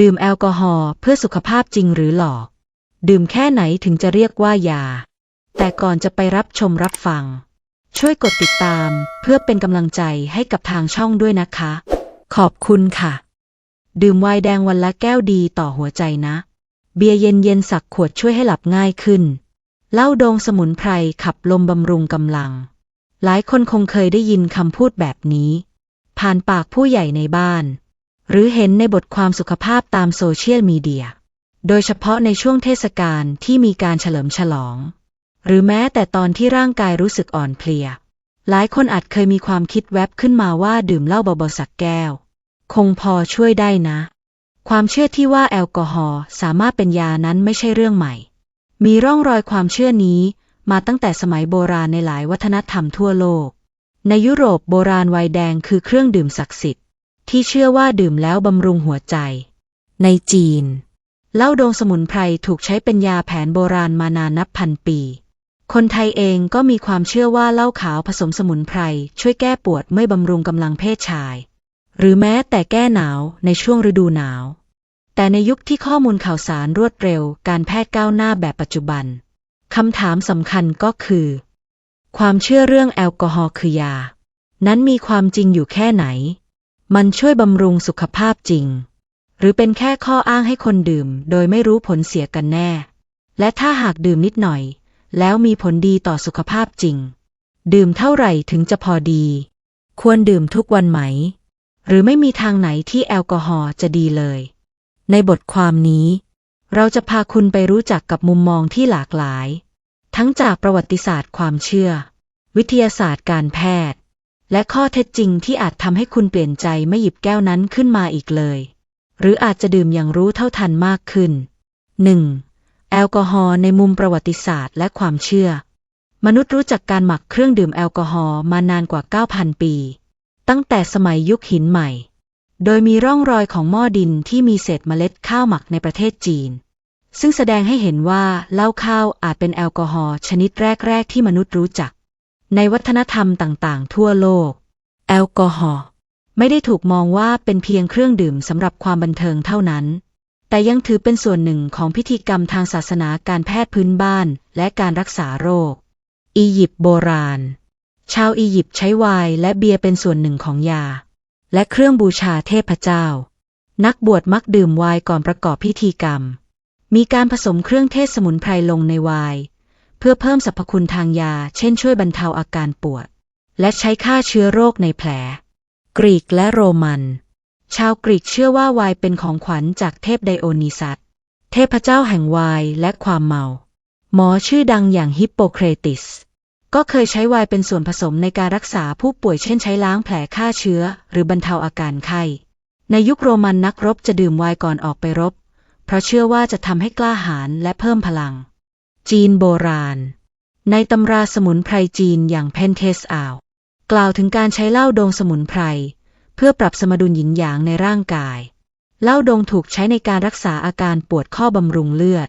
ดื่มแอลกอฮอล์เพื่อสุขภาพจริงหรือหลอก ดื่มแค่ไหนถึงจะเรียกว่ายา แต่ก่อนจะไปรับชมรับฟัง ช่วยกดติดตามเพื่อเป็นกำลังใจให้กับทางช่องด้วยนะคะ ขอบคุณค่ะ ดื่มไวน์แดงวันละแก้วดีต่อหัวใจนะ เบียร์เย็นเย็นสักขวดช่วยให้หลับง่ายขึ้น เหล้าดองสมุนไพรขับลมบำรุงกำลัง หลายคนคงเคยได้ยินคำพูดแบบนี้ ผ่านปากผู้ใหญ่ในบ้าน หรือเห็นในบทความสุขภาพตามโซเชียลมีเดีย โดยเฉพาะในช่วงเทศกาลที่มีการเฉลิมฉลอง หรือแม้แต่ตอนที่ร่างกายรู้สึกอ่อนเพลีย หลายคนอาจเคยมีความคิดแวบขึ้นมาว่าดื่มเหล้าเบาๆสักแก้ว คงพอช่วยได้นะ ความเชื่อที่ว่าแอลกอฮอล์สามารถเป็นยานั้นไม่ใช่เรื่องใหม่ มีร่องรอยความเชื่อนี้มาตั้งแต่สมัยโบราณในหลายวัฒนธรรมทั่วโลก ในยุโรปโบราณไวน์แดงคือเครื่องดื่มศักดิ์สิทธิ์ ที่เชื่อว่าดื่มแล้วบำรุงหัวใจ ในจีนเหล้าดองสมุนไพรถูกใช้เป็นยาแผนโบราณมานานนับพันปี คนไทยเองก็มีความเชื่อว่าเหล้าขาวผสมสมุนไพร ช่วยแก้ปวดเมื่อยบำรุงกำลังเพศชาย หรือแม้แต่แก้หนาวในช่วงฤดูหนาว แต่ในยุคที่ข้อมูลข่าวสารรวดเร็ว การแพทย์ก้าวหน้าแบบปัจจุบันคำถามสำคัญก็คือ ความเชื่อเรื่องแอลกอฮอล์คือยา นั้นมีความจริงอยู่แค่ไหน มันช่วยบำรุงสุขภาพจริง หรือเป็นแค่ข้ออ้างให้คนดื่ม โดยไม่รู้ผลเสียกันแน่ และถ้าหากดื่มนิดหน่อย แล้วมีผลดีต่อสุขภาพจริง ดื่มเท่าไหร่ถึงจะพอดี ควรดื่มทุกวันไหม หรือไม่มีทางไหนที่แอลกอฮอล์จะดีเลย ในบทความนี้ เราจะพาคุณไปรู้จักกับมุมมองที่หลากหลาย ทั้งจากประวัติศาสตร์ความเชื่อ วิทยาศาสตร์การแพทย์ และข้อเท็จจริงที่อาจทำให้คุณเปลี่ยนใจไม่หยิบแก้วนั้นขึ้นมาอีกเลย หรืออาจจะดื่มอย่างรู้เท่าทันมากขึ้น 1. แอลกอฮอล์ในมุมประวัติศาสตร์และความเชื่อ มนุษย์รู้จักการหมักเครื่องดื่มแอลกอฮอล์มานานกว่า 9,000 ปี ตั้งแต่สมัยยุคหินใหม่ โดยมีร่องรอยของหม้อดินที่มีเศษเมล็ดข้าวหมักในประเทศจีน ซึ่งแสดงให้เห็นว่าเหล้าข้าวอาจเป็นแอลกอฮอล์ชนิดแรก ๆ ที่มนุษย์รู้จัก ในวัฒนธรรมต่างๆ ทั่วโลก แอลกอฮอล์ไม่ได้ถูกมองว่าเป็นเพียงเครื่องดื่มสำหรับความบันเทิงเท่านั้น แต่ยังถือเป็นส่วนหนึ่งของพิธีกรรมทางศาสนาการแพทย์พื้นบ้านและการรักษาโรค อียิปต์โบราณ ชาวอียิปต์ใช้ไวน์และเบียร์เป็นส่วนหนึ่งของยา และเครื่องบูชาเทพเจ้า นักบวชมักดื่มไวน์ก่อนประกอบพิธีกรรม มีการผสมเครื่องเทศสมุนไพรลงในไวน์ พื่อเพิ่มสรรพคุณทางยา เช่นช่วยบรรเทาอาการปวด และใช้ฆ่าเชื้อโรคในแผล กรีกและโรมัน ชาวกรีกเชื่อว่าไวน์เป็นของขวัญจากเทพไดโอนิซัสเทพเจ้าแห่งไวน์และความเมา หมอชื่อดังอย่างฮิปโปเครติส ก็เคยใช้ไวน์เป็นส่วนผสมในการรักษาผู้ป่วยเช่นใช้ล้างแผลฆ่าเชื้อ หรือบรรเทาอาการไข้ ในยุคโรมันนักรบจะดื่มไวน์ก่อนออกไปรบ เพราะเชื่อว่าจะทำให้กล้าหาญและเพิ่มพลัง จีนโบราณ ในตำราสมุนไพรจีนอย่างเพนเทสอาวกล่าวถึงการใช้เหล้าดงสมุนไพร เพื่อปรับสมดุลหยินหยางในร่างกายเหล้าดงถูกใช้ในการรักษาอาการปวดข้อบำรุงเลือด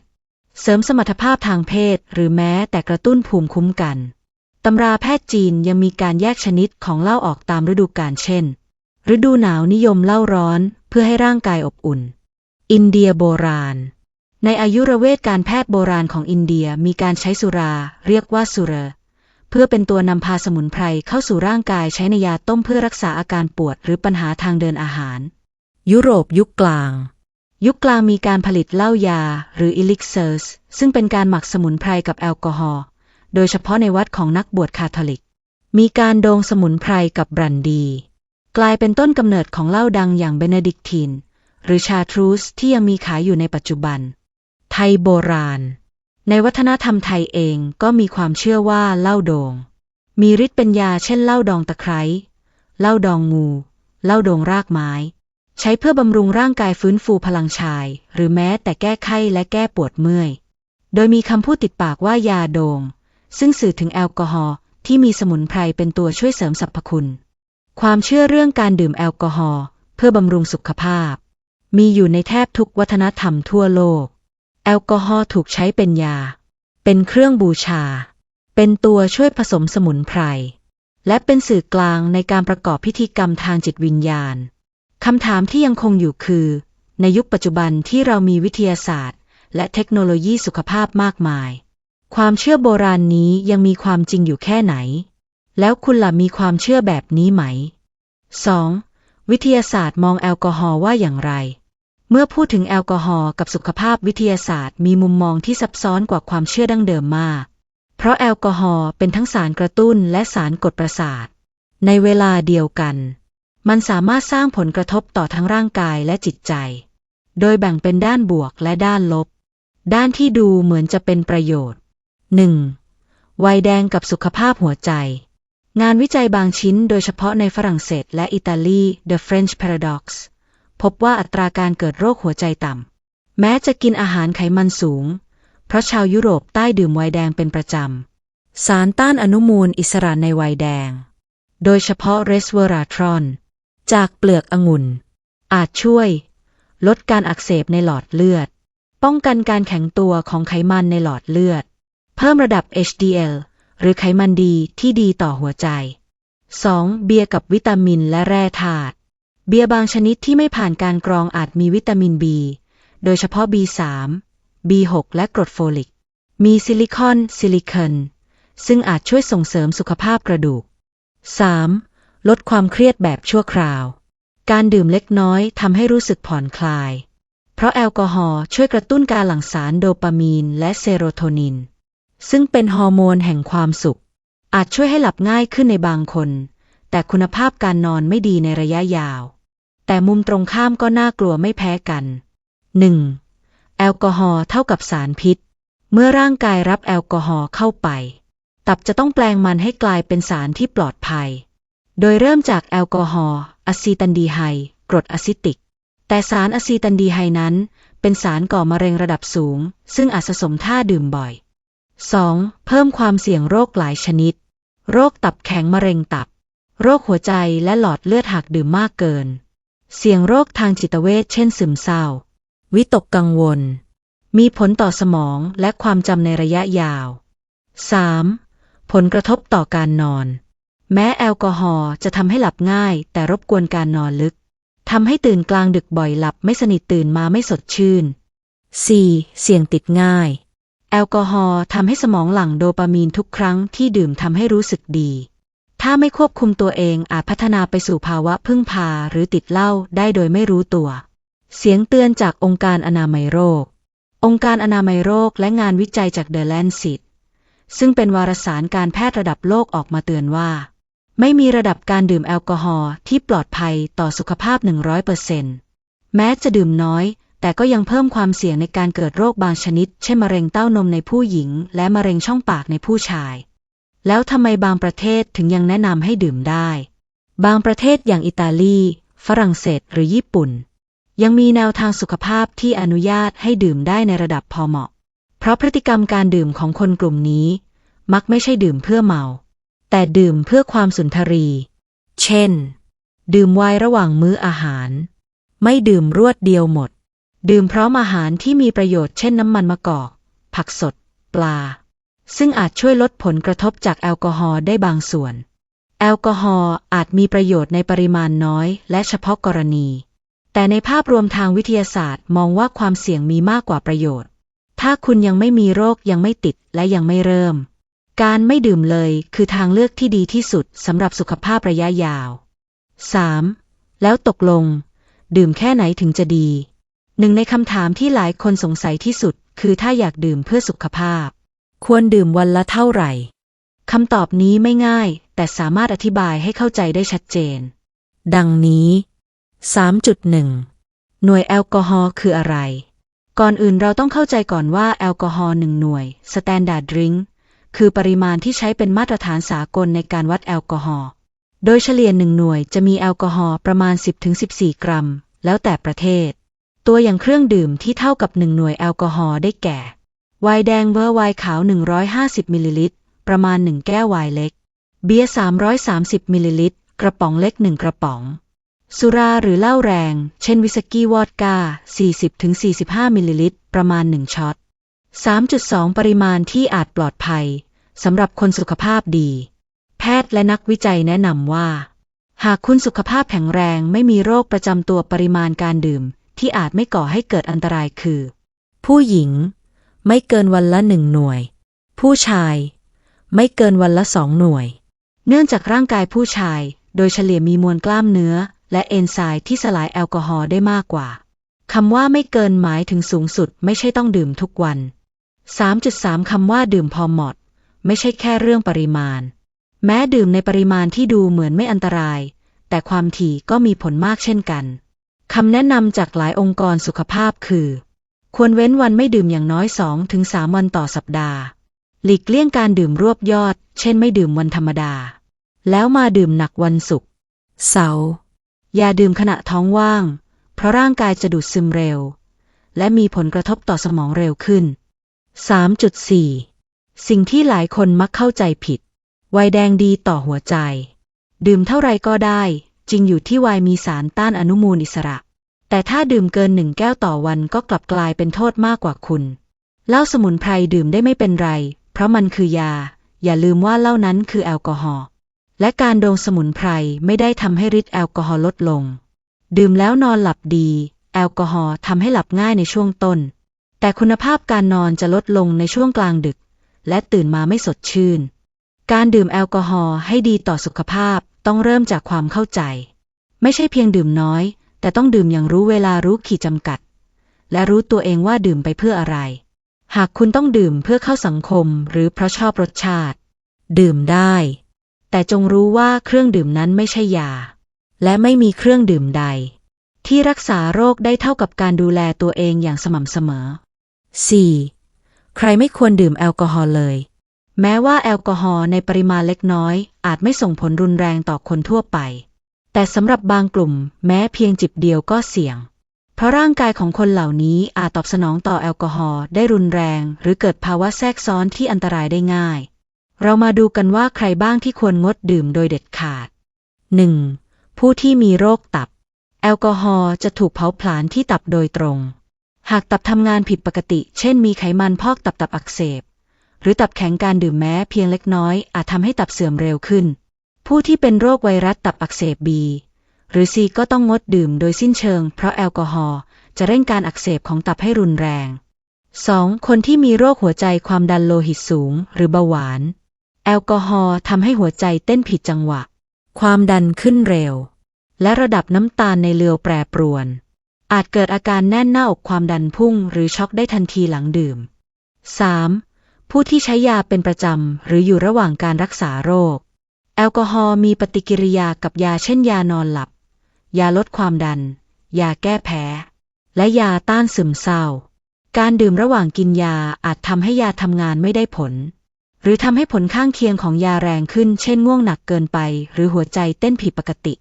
เสริมสมรรถภาพทางเพศ หรือแม้แต่กระตุ้นภูมิคุ้มกันตำราแพทย์จีนยังมีการแยกชนิดของเหล้าออกตามฤดูกาลเช่น ฤดูหนาวนิยมเหล้าร้อนเพื่อให้ร่างกายอบอุ่น อินเดียโบราณ ในอายุรเวทการแพทย์โบราณของอินเดียมีการใช้สุรา เรียกว่าสุรเพื่อเป็นตัวนำพาสมุนไพรเข้าสู่ร่างกายใช้ในยาต้มเพื่อรักษาอาการปวดหรือปัญหาทางเดินอาหาร ยุโรปยุคกลาง ยุคกลางมีการผลิตเหล้ายา หรืออิลิกเซอร์สซึ่งเป็นการหมักสมุนไพรกับแอลกอฮอล์โดยเฉพาะในวัดของนักบวชคาทอลิก มีการโดงสมุนไพรกับบรันดี กลายเป็นต้นกำเนิดของเหล้าดังอย่างเบเนดิกติน หรือชาทรูสที่ยังมีขายอยู่ในปัจจุบัน ไทยโบราณ ในวัฒนธรรมไทยเองก็มีความเชื่อว่าเหล้าโดง มีฤทธิ์เป็นยาเช่นเหล้าดองตะไคร้เหล้าดองงูเหล้าโดงรากไม้ ใช้เพื่อบำรุงร่างกายฟื้นฟูพลังชาย หรือแม้แต่แก้ไข้และแก้ปวดเมื่อย โดยมีคำพูดติดปากว่ายาโดง ซึ่งสื่อถึงแอลกอฮอล์ที่มีสมุนไพรเป็นตัวช่วยเสริมสรรพคุณ ความเชื่อเรื่องการดื่มแอลกอฮอล์เพื่อบำรุงสุขภาพ มีอยู่ในแทบทุกวัฒนธรรมทั่วโลก แอลกอฮอล์ถูกใช้เป็นยา เป็นเครื่องบูชา เป็นตัวช่วยผสมสมุนไพร และเป็นสื่อกลางในการประกอบพิธีกรรมทางจิตวิญญาณ คำถามที่ยังคงอยู่คือ ในยุคปัจจุบันที่เรามีวิทยาศาสตร์ และเทคโนโลยีสุขภาพมากมาย ความเชื่อโบราณนี้ยังมีความจริงอยู่แค่ไหน แล้วคุณล่ะมีความเชื่อแบบนี้ไหม 2. วิทยาศาสตร์มองแอลกอฮอล์ว่าอย่างไร มื่อพูดถึงแอลกอฮอล์กับสุขภาพวิทยาศาสตร์ มีมุมมองที่ซับซ้อนกว่าความเชื่อดั้งเดิมมาก เพราะแอลกอฮอล์เป็นทั้งสารกระตุ้นและสารกดประสาท ในเวลาเดียวกัน มันสามารถสร้างผลกระทบต่อทั้งร่างกายและจิตใจ โดยแบ่งเป็นด้านบวกและด้านลบ ด้านที่ดูเหมือนจะเป็นประโยชน์ 1. วัยแดงกับสุขภาพหัวใจ งานวิจัยบางชิ้นโดยเฉพาะในฝรั่งเศสและอิตาลี The French Paradox พบว่าอัตราการเกิดโรคหัวใจต่ำ แม้จะกินอาหารไขมันสูง เพราะชาวยุโรปใต้ดื่มไวน์แดงเป็นประจำ สารต้านอนุมูลอิสระในไวน์แดง โดยเฉพาะเรสเวอราทรอน จากเปลือกองุ่น อาจช่วย ลดการอักเสบในหลอดเลือด ป้องกันการแข็งตัวของไขมันในหลอดเลือด เพิ่มระดับ HDL หรือไขมันดีที่ดีต่อหัวใจ 2. เบียร์กับวิตามินและแร่ธาตุ เบียร์บางชนิดที่ไม่ผ่านการกรองอาจมีวิตามิน B โดยเฉพาะ B3 B6 และกรดโฟลิก มีซิลิคอน ซิลิคอนซึ่งอาจช่วยส่งเสริมสุขภาพกระดูก 3. ลดความเครียดแบบชั่วคราว การดื่มเล็กน้อยทำให้รู้สึกผ่อนคลาย เพราะแอลกอฮอล์ช่วยกระตุ้นการหลั่งสารโดปามีนและเซโรโทนิน ซึ่งเป็นฮอร์โมนแห่งความสุข อาจช่วยให้หลับง่ายขึ้นในบางคน แต่คุณภาพการนอนไม่ดีในระยะยาว แต่มุมตรงข้ามก็น่ากลัวไม่แพ้กัน 1. แอลกอฮอล์เท่ากับสารพิษ เมื่อร่างกายรับแอลกอฮอล์เข้าไป ตับจะต้องแปลงมันให้กลายเป็นสารที่ปลอดภัย โดยเริ่มจากแอลกอฮอล์อะซีตันดีไฮด์กรดอะซิติก แต่สารอะซีตันดีไฮด์นั้น เป็นสารก่อมะเร็งระดับสูง ซึ่งอาจสะสมท่าดื่มบ่อย 2. เพิ่มความเสี่ยงโรคหลายชนิด โรคตับแข็งมะเร็งตับ โรคหัวใจและหลอดเลือดหากดื่มมากเกิน เสี่ยงโรคทางจิตเวชเช่นซึมเศร้า วิตกกังวล มีผลต่อสมองและความจำในระยะยาว 3. ผลกระทบต่อการนอน แม้แอลกอฮอล์จะทำให้หลับง่าย แต่รบกวนการนอนลึกทำให้ตื่นกลางดึกบ่อยหลับไม่สนิทตื่นมาไม่สดชื่น 4. เสี่ยงติดง่าย แอลกอฮอล์ทำให้สมองหลั่งโดปามีนทุกครั้งที่ดื่มทำให้รู้สึกดี ถ้าไม่ควบคุมตัวเองอาจพัฒนาไปสู่ภาวะพึ่งพาหรือติดเหล้าได้โดยไม่รู้ตัว เสียงเตือนจากองค์การอนามัยโรค องค์การอนามัยโรคและงานวิจัยจากเดอะแลนซิตซึ่งเป็นวารสารการแพทย์ระดับโลกออกมาเตือนว่า ไม่มีระดับการดื่มแอลกอฮอล์ที่ปลอดภัยต่อสุขภาพ 100%แม้จะดื่มน้อย แต่ก็ยังเพิ่มความเสี่ยงในการเกิดโรคบางชนิด เช่นมะเร็งเต้านมในผู้หญิง และมะเร็งช่องปากในผู้ชาย แล้วทำไมบางประเทศถึงยังแนะนำให้ดื่มได้ บางประเทศอย่างอิตาลี ฝรั่งเศสหรือญี่ปุ่น ยังมีแนวทางสุขภาพที่อนุญาตให้ดื่มได้ในระดับพอเหมาะ เพราะพฤติกรรมการดื่มของคนกลุ่มนี้ มักไม่ใช่ดื่มเพื่อเมา แต่ดื่มเพื่อความสุนทรี เช่น ดื่มไวน์ระหว่างมื้ออาหาร ไม่ดื่มรวดเดียวหมด ดื่มพร้อมอาหารที่มีประโยชน์เช่นน้ำมันมะกอก ผักสด ปลา ซึ่งอาจช่วยลดผลกระทบจากแอลกอฮอล์ได้บางส่วน แอลกอฮอล์อาจมีประโยชน์ในปริมาณน้อยและเฉพาะกรณี แต่ในภาพรวมทางวิทยาศาสตร์มองว่าความเสี่ยงมีมากกว่าประโยชน์ ถ้าคุณยังไม่มีโรคยังไม่ติดและยังไม่เริ่ม การไม่ดื่มเลยคือทางเลือกที่ดีที่สุดสำหรับสุขภาพระยะยาว 3. แล้วตกลง ดื่มแค่ไหนถึงจะดี หนึ่งในคำถามที่หลายคนสงสัยที่สุด คือถ้าอยากดื่มเพื่อสุขภาพ ควรดื่มวันละเท่าไหร่คำตอบนี้ไม่ง่าย แต่สามารถอธิบายให้เข้าใจได้ชัดเจน ดังนี้ 3.1 หน่วยแอลกอฮอล์คืออะไร ก่อนอื่นเราต้องเข้าใจก่อนว่าแอลกอฮอล์หนึ่งหน่วย Standard Drink คือปริมาณที่ใช้เป็นมาตรฐานสากลในการวัดแอลกอฮอล์ โดยเฉลี่ยหนึ่งหน่วยจะมีแอลกอฮอล์ประมาณ 10-14 กรัม แล้วแต่ประเทศ ตัวอย่างเครื่องดื่มที่เท่ากับหนึ่งหน่วยแอลกอฮอล์ได้แก่ ไวน์แดงเบอร์ไวน์ขาว 150 มิลลิลิตร ประมาณ 1 แก้วไวน์เล็ก เบียร์ 330 มิลลิลิตร กระป๋องเล็ก 1 กระป๋อง สุราหรือเหล้าแรง เช่นวิสกี้วอดก้า 40-45 มิลลิลิตร ประมาณ 1 ช็อต 3.2 ปริมาณที่อาจปลอดภัยสำหรับคนสุขภาพดี แพทย์และนักวิจัยแนะนำว่า หากคุณสุขภาพแข็งแรงไม่มีโรคประจำตัวปริมาณการดื่ม ที่อาจไม่ก่อให้เกิดอันตรายคือ ผู้หญิง ไม่เกินวันละหนึ่งหน่วย ผู้ชาย ไม่เกินวันละสองหน่วย เนื่องจากร่างกายผู้ชาย โดยเฉลี่ยมีมวลกล้ามเนื้อ และเอนไซม์ที่สลายแอลกอฮอล์ได้มากกว่าคำว่าไม่เกินหมายถึงสูงสุดไม่ใช่ต้องดื่มทุกวัน 3.3 คำว่าดื่มพอเหมาะไม่ใช่แค่เรื่องปริมาณ แม้ดื่มในปริมาณที่ดูเหมือนไม่อันตราย แต่ความถี่ก็มีผลมากเช่นกันคำแนะนำจากหลายองค์กรสุขภาพคือ ควรเว้นวันไม่ดื่มอย่างน้อย 2-3 วันต่อสัปดาห์ หลีกเลี่ยงการดื่มรวบยอด เช่นไม่ดื่มวันธรรมดา แล้วมาดื่มหนักวันศุกร์เสาร์อย่าดื่มขณะท้องว่าง เพราะร่างกายจะดูดซึมเร็ว และมีผลกระทบต่อสมองเร็วขึ้น 3.4 สิ่งที่หลายคนมักเข้าใจผิดไวน์แดงดีต่อหัวใจ ดื่มเท่าไรก็ได้ จริงอยู่ที่ไวน์มีสารต้านอนุมูลอิสระ แต่ถ้าดื่มเกินหนึ่งแก้วต่อวันก็กลับกลายเป็นโทษมากกว่าคุณ เหล้าสมุนไพรดื่มได้ไม่เป็นไร เพราะมันคือยา อย่าลืมว่าเหล้านั้นคือแอลกอฮอล์ และการดองสมุนไพรไม่ได้ทำให้ฤทธิ์แอลกอฮอล์ลดลง ดื่มแล้วนอนหลับดี แอลกอฮอล์ทำให้หลับง่ายในช่วงต้น แต่คุณภาพการนอนจะลดลงในช่วงกลางดึก และตื่นมาไม่สดชื่น การดื่มแอลกอฮอล์ให้ดีต่อสุขภาพต้องเริ่มจากความเข้าใจ ไม่ใช่เพียงดื่มน้อย แต่ต้องดื่มอย่างรู้เวลารู้ขีดจำกัด และรู้ตัวเองว่าดื่มไปเพื่ออะไร หากคุณต้องดื่มเพื่อเข้าสังคมหรือเพราะชอบรสชาติ ดื่มได้ แต่จงรู้ว่าเครื่องดื่มนั้นไม่ใช่ยา และไม่มีเครื่องดื่มใด ที่รักษาโรคได้เท่ากับการดูแลตัวเองอย่างสม่ำเสมอ 4. ใครไม่ควรดื่มแอลกอฮอล์เลย แม้ว่าแอลกอฮอล์ในปริมาณเล็กน้อย อาจไม่ส่งผลรุนแรงต่อคนทั่วไป แต่สำหรับบางกลุ่มแม้เพียงจิบเดียวก็เสี่ยง เพราะร่างกายของคนเหล่านี้อาจตอบสนองต่อแอลกอฮอล์ได้รุนแรง หรือเกิดภาวะแทรกซ้อนที่อันตรายได้ง่าย เรามาดูกันว่าใครบ้างที่ควรงดดื่มโดยเด็ดขาด 1. ผู้ที่มีโรคตับ แอลกอฮอล์จะถูกเผาผลาญที่ตับโดยตรง หากตับทำงานผิดปกติ เช่นมีไขมันพอกตับตับอักเสบ หรือตับแข็งการดื่มแม้เพียงเล็กน้อยอาจทำให้ตับเสื่อมเร็วขึ้น ผู้ที่เป็นโรคไวรัสตับอักเสบบีหรือซีก็ต้องงดดื่มโดยสิ้นเชิง เพราะแอลกอฮอล์จะเร่งการอักเสบของตับให้รุนแรง 2. คนที่มีโรคหัวใจความดันโลหิตสูง หรือเบาหวาน แอลกอฮอล์ทำให้หัวใจเต้นผิดจังหวะ ความดันขึ้นเร็ว และระดับน้ำตาลในเลือดแปรปรวน อาจเกิดอาการแน่นหน้าอกความดันพุ่ง หรือช็อกได้ทันทีหลังดื่ม 3. ผู้ที่ใช้ยาเป็นประจำหรืออยู่ระหว่างการรักษาโรค แอลกอฮอล์มีปฏิกิริยากับยาเช่นยานอนหลับ ยาลดความดัน ยาแก้แพ้ และยาต้านซึมเศร้า การดื่มระหว่างกินยาอาจทำให้ยาทำงานไม่ได้ผล หรือทำให้ผลข้างเคียงของยาแรงขึ้น เช่นง่วงหนักเกินไป หรือหัวใจเต้นผิดปกติ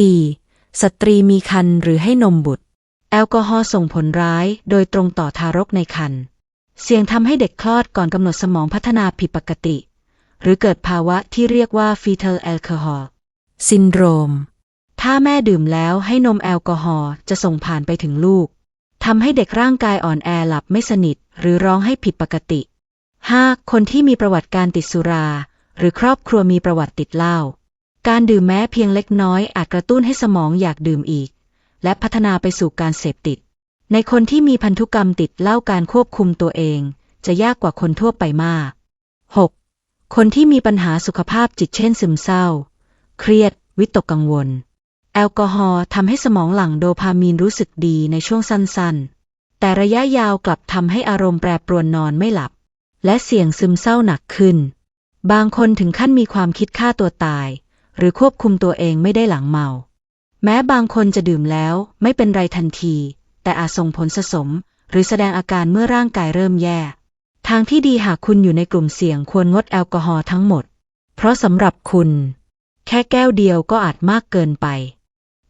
4. สตรีมีครรภ์หรือให้นมบุตร แอลกอฮอล์ส่งผลร้ายโดยตรงต่อทารกในครรภ์เสี่ยงทำให้เด็กคลอดก่อนกำหนดสมองพัฒนาผิดปกติ หรือเกิดภาวะที่เรียกว่า fetal alcohol syndrome ถ้าแม่ดื่มแล้วให้นมแอลกอฮอล์จะส่งผ่านไปถึงลูกทำให้เด็กร่างกายอ่อนแอหลับไม่สนิท หรือร้องให้ผิดปกติ 5. คนที่มีประวัติการติดสุรา หรือครอบครัวมีประวัติติดเหล้าการดื่มแม้เพียงเล็กน้อยอาจกระตุ้นให้สมองอยากดื่มอีก และพัฒนาไปสู่การเสพติด ในคนที่มีพันธุกรรมติดเหล้าการควบคุมตัวเอง จะยากกว่าคนทั่วไปมาก 6. คนที่มีปัญหาสุขภาพจิตเช่นซึมเศร้า เครียด วิตกกังวล แอลกอฮอล์ทำให้สมองหลั่งโดพามีนรู้สึกดีในช่วงสั้นๆ แต่ระยะยาวกลับทำให้อารมณ์แปรปรวนนอนไม่หลับ และเสี่ยงซึมเศร้าหนักขึ้น บางคนถึงขั้นมีความคิดฆ่าตัวตาย หรือควบคุมตัวเองไม่ได้หลังเมา แม้บางคนจะดื่มแล้วไม่เป็นไรทันที แต่อาจส่งผลสะสม หรือแสดงอาการเมื่อร่างกายเริ่มแย่ ทางที่ดีหากคุณอยู่ในกลุ่มเสี่ยงควรงดแอลกอฮอล์ทั้งหมด เพราะสำหรับคุณ แค่แก้วเดียวก็อาจมากเกินไป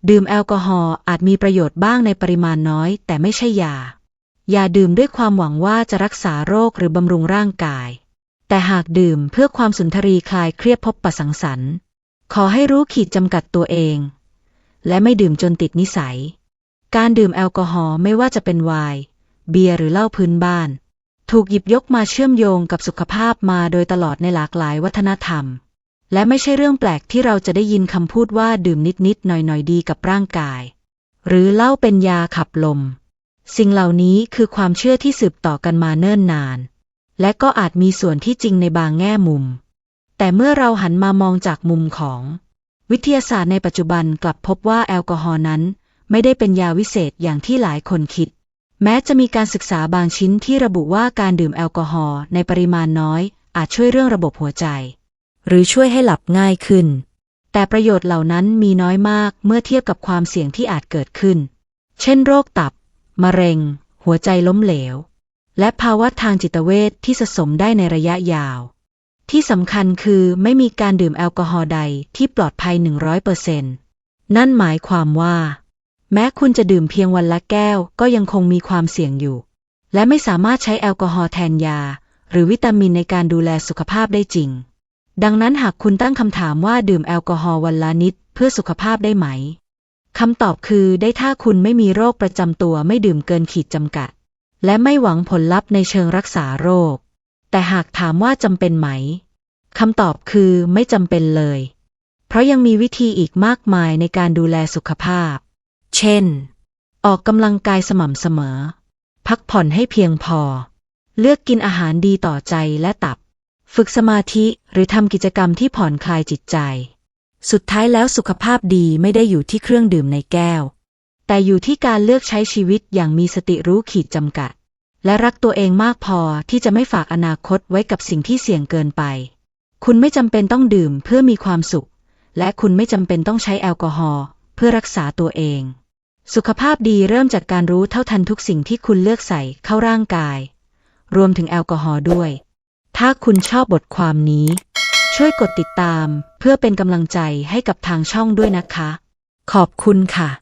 ดื่มแอลกอฮอล์อาจมีประโยชน์บ้างในปริมาณน้อย แต่ไม่ใช่ยา อย่าดื่มด้วยความหวังว่าจะรักษาโรคหรือบำรุงร่างกาย แต่หากดื่มเพื่อความสุนทรีคลายเครียดพบปะสังสรรค์ ขอให้รู้ขีดจำกัดตัวเอง และไม่ดื่มจนติดนิสัย การดื่มแอลกอฮอล์ไม่ว่าจะเป็นไวน์เบียร์หรือเหล้าพื้นบ้าน ถูกหยิบยกมาเชื่อมโยงกับสุขภาพมาโดยตลอดในหลากหลายวัฒนธรรม และไม่ใช่เรื่องแปลกที่เราจะได้ยินคำพูดว่าดื่มนิดๆหน่อยๆดีกับร่างกาย หรือเหล้าเป็นยาขับลม สิ่งเหล่านี้คือความเชื่อที่สืบต่อกันมาเนิ่นนาน และก็อาจมีส่วนที่จริงในบางแง่มุม แต่เมื่อเราหันมามองจากมุมของ วิทยาศาสตร์ในปัจจุบันกลับพบว่าแอลกอฮอล์นั้น ไม่ได้เป็นยาวิเศษอย่างที่หลายคนคิด แม้จะมีการศึกษาบางชิ้นที่ระบุว่าการดื่มแอลกอฮอล์ในปริมาณน้อย อาจช่วยเรื่องระบบหัวใจ หรือช่วยให้หลับง่ายขึ้น แต่ประโยชน์เหล่านั้นมีน้อยมากเมื่อเทียบกับความเสี่ยงที่อาจเกิดขึ้น เช่น โรคตับ มะเร็ง หัวใจล้มเหลว และภาวะทางจิตเวชที่สะสมได้ในระยะยาว ที่สำคัญคือไม่มีการดื่มแอลกอฮอล์ใดที่ปลอดภัย 100%นั่นหมายความว่า แม้คุณจะดื่มเพียงวันละแก้วก็ยังคงมีความเสี่ยงอยู่ และไม่สามารถใช้แอลกอฮอล์แทนยา หรือวิตามินในการดูแลสุขภาพได้จริง ดังนั้นหากคุณตั้งคำถามว่าดื่มแอลกอฮอล์วันละนิดเพื่อสุขภาพได้ไหมคำตอบคือได้ถ้าคุณไม่มีโรคประจำตัวไม่ดื่มเกินขีดจำกัด และไม่หวังผลลัพธ์ในเชิงรักษาโรค แต่หากถามว่าจำเป็นไหมคำตอบคือไม่จำเป็นเลย เพราะยังมีวิธีอีกมากมายในการดูแลสุขภาพ เช่น ออกกำลังกายสม่ำเสมอ พักผ่อนให้เพียงพอ เลือกกินอาหารดีต่อใจและตับ ฝึกสมาธิหรือทำกิจกรรมที่ผ่อนคลายจิตใจ สุดท้ายแล้วสุขภาพดีไม่ได้อยู่ที่เครื่องดื่มในแก้ว แต่อยู่ที่การเลือกใช้ชีวิตอย่างมีสติรู้ขีดจำกัด และรักตัวเองมากพอที่จะไม่ฝากอนาคตไว้กับสิ่งที่เสี่ยงเกินไป คุณไม่จำเป็นต้องดื่มเพื่อมีความสุข และคุณไม่จำเป็นต้องใช้แอลกอฮอล์เพื่อรักษาตัวเอง สุขภาพดีเริ่มจากการรู้เท่าทันทุกสิ่งที่คุณเลือกใส่เข้าร่างกาย รวมถึงแอลกอฮอล์ด้วย ถ้าคุณชอบบทความนี้ ช่วยกดติดตามเพื่อเป็นกำลังใจให้กับทางช่องด้วยนะคะ ขอบคุณค่ะ